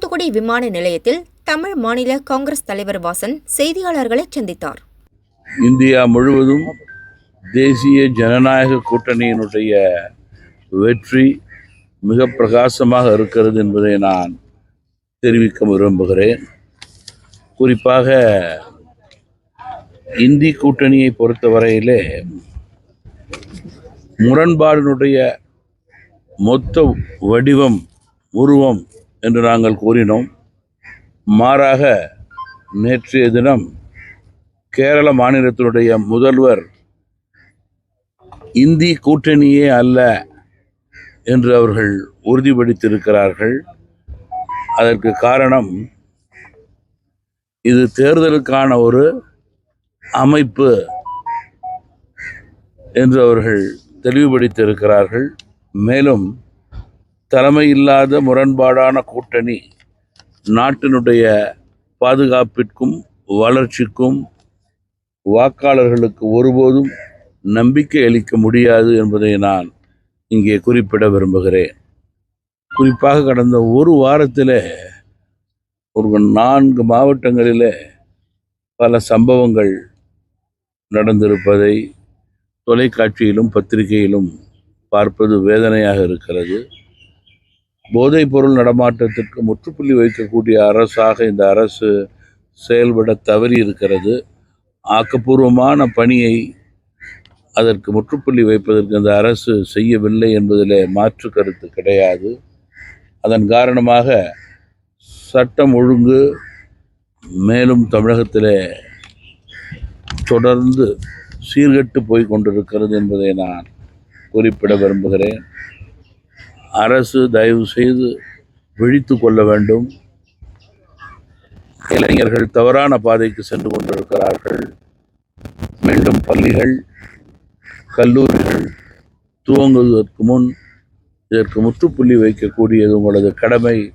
தூத்துக்குடி விமான நிலையத்தில் தமிழ் மாநில காங்கிரஸ் தலைவர் வாசன் செய்தியாளர்களை சந்தித்தார். இந்தியா முழுவதும் தேசிய ஜனநாயக கூட்டணியினுடைய வெற்றி மிக பிரகாசமாக இருக்கிறது என்பதை நான் தெரிவிக்க விரும்புகிறேன். குறிப்பாக இந்தி கூட்டணியை பொறுத்தவரையிலே முரண்பாடினுடைய மொத்த வடிவம் உருவம் என்று நாங்கள் கூறினோம். மாறாக நேற்றைய தினம் கேரள மாநிலத்தினுடைய முதல்வர் இந்தி கூட்டணியே அல்ல என்று அவர்கள் உறுதிப்படுத்தியிருக்கிறார்கள். அதற்கு காரணம் இது தேர்தலுக்கான ஒரு அமைப்பு என்று அவர்கள் தெளிவுபடுத்தியிருக்கிறார்கள். மேலும் தலைமையில்லாத முரண்பாடான கூட்டணி நாட்டினுடைய பாதுகாப்பிற்கும் வளர்ச்சிக்கும் வாக்காளர்களுக்கு ஒருபோதும் நம்பிக்கை அளிக்க முடியாது என்பதை நான் இங்கே குறிப்பிட விரும்புகிறேன். குறிப்பாக கடந்த ஒரு வாரத்தில் ஒரு நான்கு மாவட்டங்களில் பல சம்பவங்கள் நடந்திருப்பதை தொலைக்காட்சியிலும் பத்திரிகையிலும் பார்ப்பது வேதனையாக இருக்கிறது. போதைப் பொருள் நடமாட்டத்திற்கு முற்றுப்புள்ளி வைக்கக்கூடிய அரசாக இந்த அரசு செயல்பட தவறி இருக்கிறது. ஆக்கப்பூர்வமான பணியை அதற்கு முற்றுப்புள்ளி வைப்பதற்கு இந்த அரசு செய்யவில்லை என்பதில் மாற்று கருத்து கிடையாது. அதன் காரணமாக சட்டம் ஒழுங்கு மேலும் தமிழகத்திலே தொடர்ந்து சீர்கட்டு போய் கொண்டிருக்கிறது என்பதை நான் குறிப்பிட விரும்புகிறேன். அரசு தயவு செய்து விழித்து கொள்ள வேண்டும். இளைஞர்கள் தவறான பாதைக்கு சென்று கொண்டிருக்கிறார்கள். மீண்டும் பள்ளிகள் கல்லூரிகள் துவங்குவதற்கு முன் இதற்கு முற்றுப்புள்ளி வைக்கக்கூடியது உங்களது கடமை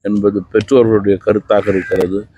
என்பது பெற்றோர்களுடைய கருத்தாக இருக்கிறது.